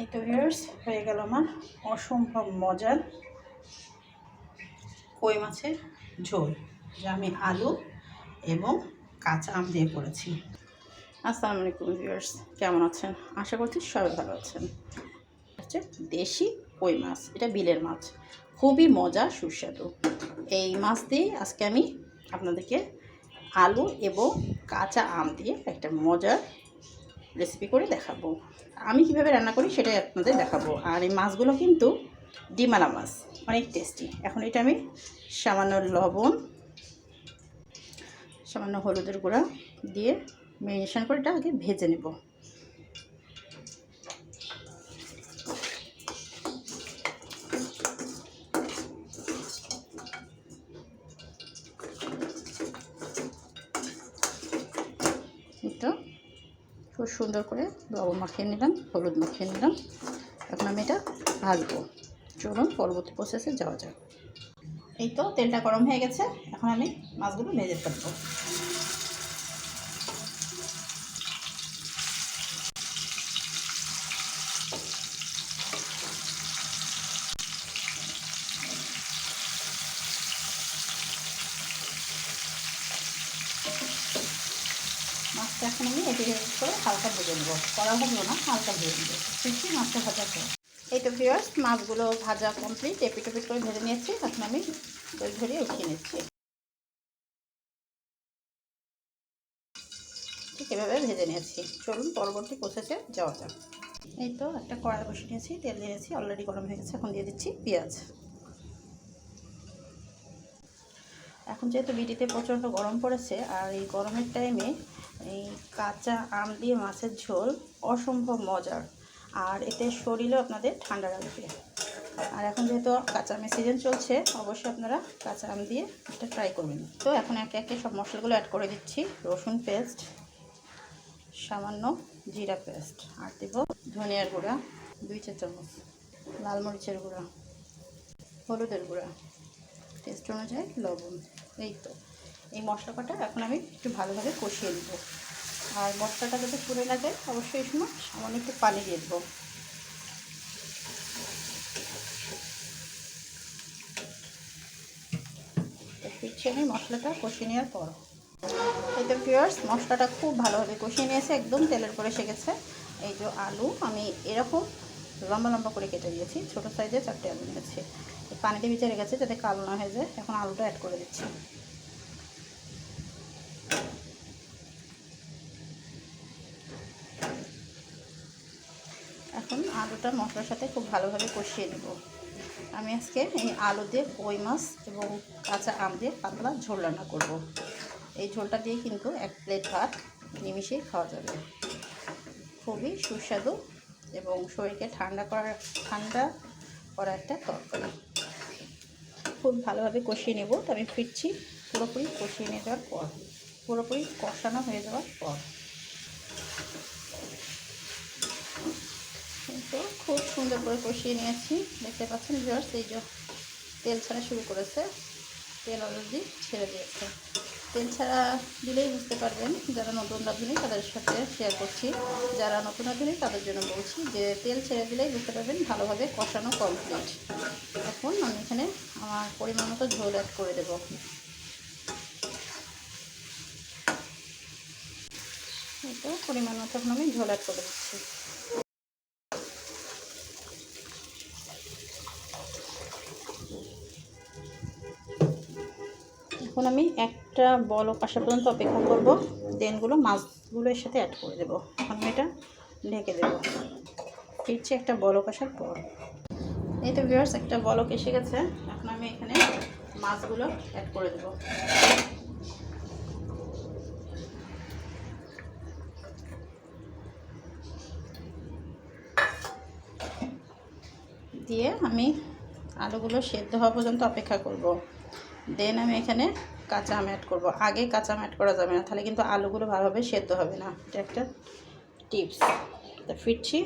এই তো ভিউয়ার্স হয়ে গেল আমার অসম্ভব মজার কই মাছের ঝোল, যা আমি আলু এবং কাঁচা আম দিয়ে করেছি। আসসালামু আলাইকুম ভিউয়ার্স কেমন আছেন? আশা করছি সবাই ভালো আছেন। হচ্ছে দেশি কই মাছ, এটা বিলের মাছ। খুবই মজা, সুস্বাদু। এই মাছ দিয়ে আজকে আমি আপনাদেরকে আলু এবং কাঁচা আম দিয়ে একটা মজার রেসিপি করে দেখাবো। আমি কীভাবে রান্না করি সেটাই আপনাদের দেখাবো। আর এই মাছগুলো কিন্তু ডিমালা মাছ, অনেক টেস্টি এখন এটা আমি সামান্য লবণ, সামান্য হলুদের গুঁড়া দিয়ে মেরিনেশন করে এটা আগে ভেজে নেব। তো খুব সুন্দর করে লবণ মাখিয়ে নিলাম, হলুদ মাখিয়ে নিলাম। এখন আমি এটা ভাজবো। চলুন পরবর্তী প্রসেসে যাওয়া যাক। এই তো তেলটা গরম হয়ে গেছে। এখন আমি মাছগুলো ভেজে ফেলব। মাছটা এখন আমি এটি করে হালকা ভেজে নেব। কড়া ভাজবো না, হালকা ভেজে নেব। ফিরছি মাছটা ভাজা করে এই তো ভিউয়ার্স মাছগুলো ভাজা কমপ্লিট এপিট এপিট করে ভেজে নিয়েছি। এখন আমি দই ধরিয়ে উঠিয়ে নিচ্ছি। ঠিক এভাবে ভেজে নিয়েছি। চলুন পরবর্তী প্রসেসে যাওয়া যাক। এই তো একটা কড়াই বসে নিয়েছি, তেল দিয়েছি অলরেডি গরম হয়ে গেছে, এখন দিয়ে দিচ্ছি পেঁয়াজ। এখন যেহেতু বিটিতে প্রচণ্ড গরম পড়েছে, আর এই গরমের টাইমে এই কাঁচা আম দিয়ে মাছের ঝোল অসম্ভব মজার। আর এতে শরীরও আপনাদের ঠান্ডা রাখবে। আর এখন যেহেতু কাঁচা আমের সিজন চলছে, অবশ্যই আপনারা কাঁচা আম দিয়ে এটা ট্রাই করবেন। তো এখন একে একে সব মশলাগুলো অ্যাড করে দিচ্ছি। রসুন পেস্ট সামান্য জিরা পেস্ট আর দেব ধনিয়ার গুঁড়া, দুই চা চামচ লাল মরিচের গুঁড়া, হলুদের গুঁড়া। টেস্ট অনুযায়ী লবণ, এই তো। এই মশলা কটা এখন আমি একটু ভালোভাবে কষিয়ে নেব। আর মশলাটা যাতে পুড়ে না যায়, অবশ্যই সময় সামান্য একটু পানি দিয়ে দেবো। ফিরছি আমি মশলাটা কষিয়ে নেওয়ার পর। এই তো পিওর্স মশলাটা খুব ভালোভাবে কষিয়ে নিয়েছে, একদম তেলের পরে এসে গেছে এই যে আলু, আমি এরকম লম্বা লম্বা করে কেটে দিয়েছি। ছোটো সাইজে চারটে আলু নিয়েছি। পানিতে ভিজে রেখেছে যাতে কালো না হয়ে যায়। এখন আলুটা অ্যাড করে দিচ্ছি। এখন আলুটা মশলার সাথে খুব ভালোভাবে কষিয়ে নেব। আমি আজকে এই আলু দিয়ে কই মাছ এবং কাঁচা আম দিয়ে পাতলা ঝোল রান্না করব। এই ঝোলটা দিয়ে কিন্তু এক প্লেট ভাত নিমিশেই খাওয়া যাবে। খুবই সুস্বাদু এবং শরীরকে ঠান্ডা করার, ঠান্ডা করা একটা তরকারি। খুব ভালোভাবে কষিয়ে নেব। তো আমি ফিরছি পুরোপুরি কষিয়ে নিয়ে যাওয়ার পর, পুরোপুরি কষানো হয়ে যাওয়ার পর। তো খুব সুন্দর করে কষিয়ে নিয়েছি। দেখতে পাচ্ছেন ভিউয়ার্স এই যে তেল ছাড়া শুরু করেছে। তেল অলরেডি ছেড়ে দিয়েছে। তেল ছাড়া দিলেই বুঝতে পারবেন যারা নতুন রাঁধুনি তাদের সাথে শেয়ার করছি। যারা নতুন রাঁধুনি তাদের জন্য বলছি যে তেল ছেড়ে দিলেই বুঝতে পারবেন ভালোভাবে কষানো কমপ্লিট এখন আমি এখানে আমার পরিমাণ মতো ঝোল অ্যাড করে দেব। তো পরিমাণ মতো এখন আমি ঝোল অ্যাড করে দিচ্ছি। এখন আমি একটা বল আসা পর্যন্ত অপেক্ষা করব দেনগুলো মাছগুলোর সাথে অ্যাড করে দেবো। এখন আমি এটা ঢেকে দেবো। ফিরছি একটা বলক আসার পর। এই তো ভিউয়ার্স একটা বলক এসে গেছে। এখন আমি এখানে মাছগুলো অ্যাড করে দেবো। দিয়ে আমি আলুগুলো সেদ্ধ হওয়া পর্যন্ত অপেক্ষা করব। দেন আমি এখানে কাঁচা আম অ্যাড করব। আগে কাঁচা আম অ্যাড করা যাবে না, তাহলে কিন্তু আলুগুলো ভালোভাবে সেদ্ধ হবে না। এটা একটা টিপস তা ফিরছি,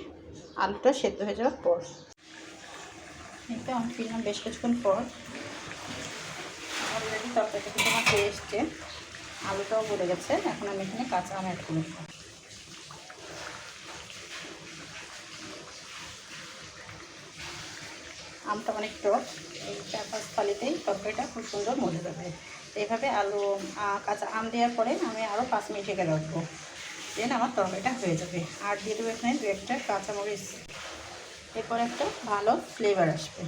আলুটা সেদ্ধ হয়ে যাওয়ার পর। তো আমি ফিরলাম বেশ কিছুক্ষণ পর। অলরেডি তরকারিটা কিন্তু আমার হয়ে এসছে। আলুটাও গলে গেছে, এখন আমি এখানে কাঁচা আম অ্যাড করে দেবো আমটা অনেক টক। এই চার পাঁচ ফালিতেই তরকারিটা খুব সুন্দর মজে যাবে। এইভাবে আলু কাঁচা আম দেওয়ার পরে আমি আরও পাঁচ মিনিট ঢেকে রাখব। দেন আমার তরকারিটা হয়ে যাবে। আর দিয়ে দেবো এখানে দু একটা কাঁচামরিচ, এরপর একটা ভালো ফ্লেভার আসবে।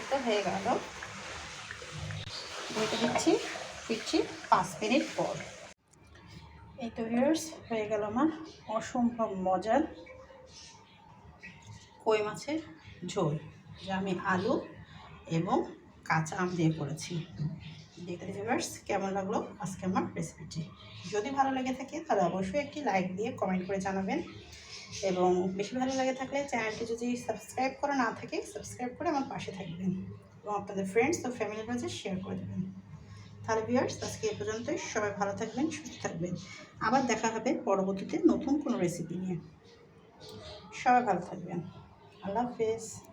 এটা হয়ে গেল। ঢেকে দিচ্ছি, ফিরছি পাঁচ মিনিট পর। এই তো ভিউয়ার্স হয়ে গেল আমার অসম্ভব মজার কই মাছের ঝোল। আমি আলু এবং কাঁচা আম দিয়ে করেছি। দেখতে ভিউয়ার্স কেমন লাগল আজকে আমার রেসিপিটি যদি ভালো লেগে থাকে, তাহলে অবশ্যই একটি লাইক দিয়ে কমেন্ট করে জানাবেন। এবং বেশি ভালো লাগে থাকলে চ্যানেলটি যদি সাবস্ক্রাইব করা না থাকে সাবস্ক্রাইব করে আমার পাশে থাকবেন। এবং আপনাদের ফ্রেন্ডস ও ফ্যামিলির কাছে শেয়ার করে দেবেন। তাহলে ভিউয়ার্স আজকে এ পর্যন্তই। সবাই ভালো থাকবেন, সুস্থ থাকবেন। আবার দেখা হবে পরবর্তীতে নতুন কোনো রেসিপি নিয়ে। সবাই ভালো থাকবেন। আল্লাহ হাফেজ।